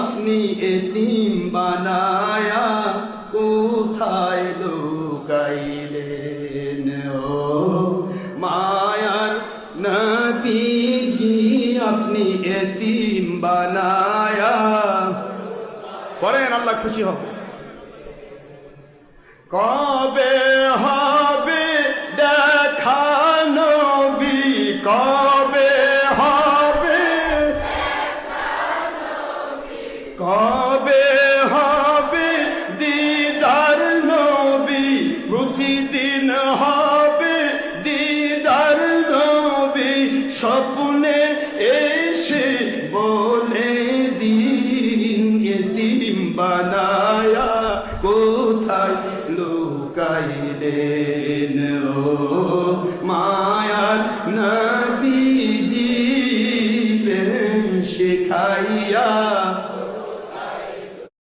আপনি এতিম বানায়া কোথায় লুকাইলেন? ও মায়ার নবীজি, আপনি এতিম বানায়া পড়েন, আল্লাহ খুশি হোক কবে কবে হবে দিদার নবী? প্রতিদিন হবে দিদার নবী। স্বপ্নে এসে বলে দিন, এতিম বানায়া কোথায় লুকাইলেন? ও মায়ার নবীজি, প্রেম শেখাইয়া